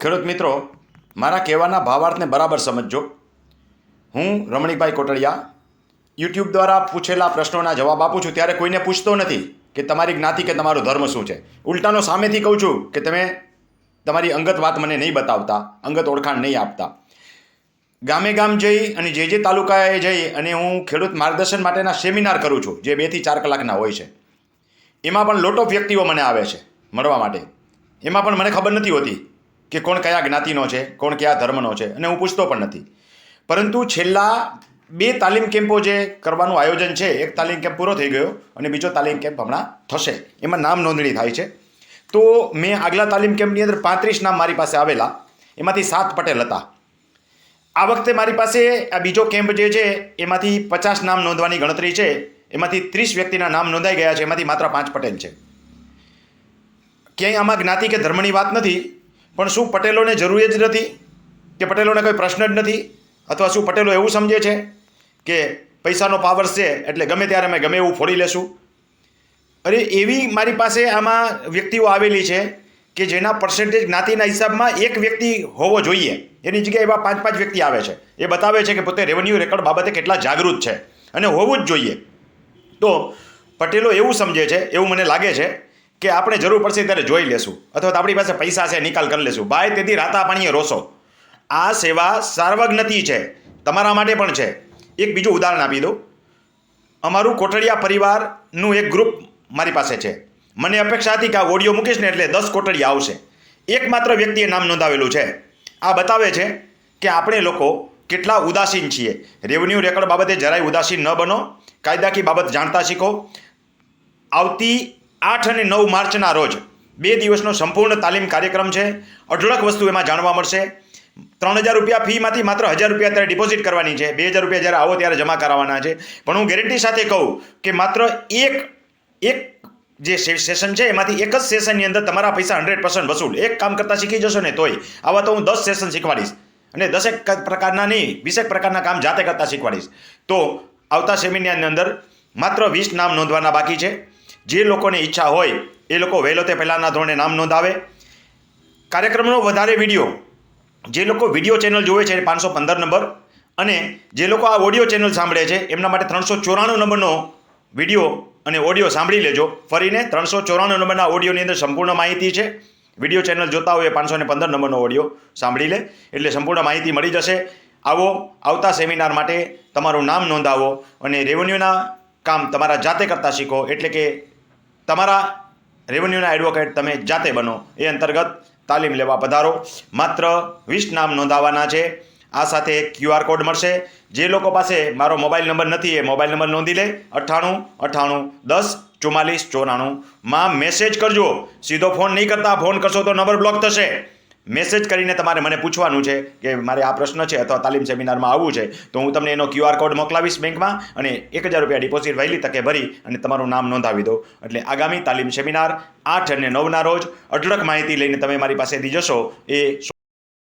ખેડૂત મિત્રો, મારા કહેવાના ભાવાર્થને બરાબર સમજજો. હું રમણીકભાઈ કોટડિયા યુટ્યુબ દ્વારા પૂછેલા પ્રશ્નોના જવાબ આપું છું. ત્યારે કોઈને પૂછતો નથી કે તમારી જ્ઞાતિ કે તમારો ધર્મ શું છે. ઉલટાનો સામેથી કહું છું કે તમે તમારી અંગત વાત મને નહીં બતાવતા, અંગત ઓળખાણ નહીં આપતા. ગામે ગામ જઈ અને જે જે તાલુકાએ જઈ અને હું ખેડૂત માર્ગદર્શન માટેના સેમિનાર કરું છું, જે બેથી ચાર કલાકના હોય છે. એમાં પણ લોટ ઓફ વ્યક્તિઓ મને આવે છે, મળવા માટે. એમાં પણ મને ખબર નથી હોતી કે કોણ કયા જ્ઞાતિનો છે, કોણ કયા ધર્મનો છે, અને હું પૂછતો પણ નથી. પરંતુ છેલ્લા બે તાલીમ કેમ્પો જે કરવાનું આયોજન છે, એક તાલીમ કેમ્પ પૂરો થઈ ગયો અને બીજો તાલીમ કેમ્પ હમણાં થશે. એમાં નામ નોંધણી થાય છે. તો મેં આગલા તાલીમ કેમ્પની અંદર પાંત્રીસ નામ મારી પાસે આવેલા. એમાંથી સાત પટેલ હતા. આ વખતે મારી પાસે આ બીજો કેમ્પ જે છે, એમાંથી પચાસ નામ નોંધવાની ગણતરી છે. એમાંથી ત્રીસ વ્યક્તિના નામ નોંધાઈ ગયા છે, એમાંથી માત્ર પાંચ પટેલ છે. ક્યાંય આમાં જ્ઞાતિ કે ધર્મની વાત નથી પણ શું પટેલોને જરૂરી જ નથી? કે પટેલોને કોઈ પ્રશ્ન જ નથી? અથવા શું પટેલો એવું સમજે છે કે પૈસાનો પાવર છે એટલે ગમે ત્યારે અમે ગમે એવું ફોડી લેશું? અરે એવી મારી પાસે આમાં વ્યક્તિઓ આવેલી છે કે જેના પર્સન્ટેજ જ્ઞાતિના હિસાબમાં એક વ્યક્તિ હોવો જોઈએ. એની જગ્યાએ એવા પાંચ પાંચ વ્યક્તિ આવે છે. એ બતાવે છે કે પોતે રેવન્યુ રેકોર્ડ બાબતે કેટલા જાગૃત છે. અને હોવું જ જોઈએ. તો પટેલો એવું સમજે છે, એવું મને લાગે છે કે આપણે જરૂર પડશે ત્યારે જોઈ લેશું. અથવા તો આપણી પાસે પૈસા છે, નિકાલ કરી લેશું. ભાઈ તેથી રાતા પાણીએ રોસો આ સેવા સાર્વજ્ઞતી છે. તમારા માટે પણ છે. એક બીજું ઉદાહરણ આપી દઉં. અમારું કોટડિયા પરિવારનું એક ગ્રુપ મારી પાસે છે. મને અપેક્ષા હતી કે આ ઓડિયો મૂકીશ ને એટલે દસ કોટડિયા આવશે. એકમાત્ર વ્યક્તિએ નામ નોંધાવેલું છે. આ બતાવે છે કે આપણે લોકો કેટલા ઉદાસીન છીએ. રેવન્યુ રેકોર્ડ બાબતે જરાય ઉદાસીન ન બનો. કાયદાકી બાબત જાણતા શીખો. આવતી આઠ અને નવ માર્ચના રોજ બે દિવસનો સંપૂર્ણ તાલીમ કાર્યક્રમ છે. અઢળક વસ્તુ એમાં જાણવા મળશે. ત્રણ હજાર રૂપિયા ફીમાંથી માત્ર હજાર રૂપિયા અત્યારે ડિપોઝિટ કરવાની છે. બે હજાર રૂપિયા જ્યારે આવો ત્યારે જમા કરાવવાના છે. પણ હું ગેરંટી સાથે કહું કે માત્ર એક એક જે સેશન છે એમાંથી એક જ સેશનની અંદર તમારા પૈસા હંડ્રેડ પર્સન્ટ વસૂલ. એક કામ કરતાં શીખી જશો ને તોય. આવા તો હું દસ સેશન શીખવાડીશ. અને દસેક પ્રકારના નહીં, વીસેક પ્રકારના કામ જાતે કરતાં શીખવાડીશ. તો આવતા સેમિનારની અંદર માત્ર વીસ નામ નોંધવાના બાકી છે. જે લોકોની ઈચ્છા હોય, એ લોકો વહેલો તે પહેલાંના ધોરણે નામ નોંધાવે. કાર્યક્રમનો વધારે વીડિયો, જે લોકો વીડિયો ચેનલ જોવે છે પાંચસો પંદર નંબર. અને જે લોકો આ ઓડિયો ચેનલ સાંભળે છે, એમના માટે ત્રણસો ચોરાણું નંબરનો વીડિયો અને ઓડિયો સાંભળી લેજો. ફરીને ત્રણસો ચોરાણું નંબરના ઓડિયોની અંદર સંપૂર્ણ માહિતી છે. વીડિયો ચેનલ જોતા હોય પાંચસો ને પંદર નંબરનો ઓડિયો સાંભળી લે. એટલે સંપૂર્ણ માહિતી મળી જશે. આવો, આવતા સેમિનાર માટે તમારું નામ નોંધાવો અને રેવન્યુના કામ તમારા જાતે કરતાં શીખો. એટલે કે તમારા રેવન્યુના એડવોકેટ તમે જાતે બનો. એ અંતર્ગત તાલીમ લેવા પધારો. માત્ર વીસ નામ નોંધાવવાના છે. આ સાથે ક્યુઆર કોડ મળશે. જે લોકો પાસે મારો મોબાઈલ નંબર નથી, એ મોબાઈલ નંબર નોંધી લે. અઠ્ઠાણું અઠ્ઠાણું, દસ, ચુમ્માલીસ, ચોરાણું. માં મેસેજ કરજો. સીધો ફોન નહીં કરતા ફોન કરશો તો નંબર બ્લોક થશે. મેસેજ કરીને તમારે મને પૂછવાનું છે કે મારે આ પ્રશ્ન છે અથવા તાલીમ સેમિનારમાં આવવું છે, તો હું તમને એનો ક્યુઆર કોડ મોકલાવીશ બેંકમાં અને એક હજાર રૂપિયા ડિપોઝિટ વહેલી તકે ભરી અને તમારું નામ નોંધાવી દો. એટલે આગામી તાલીમ સેમિનાર આઠ અને નવના રોજ અઢળક માહિતી લઈને તમે મારી પાસેથી જશો એ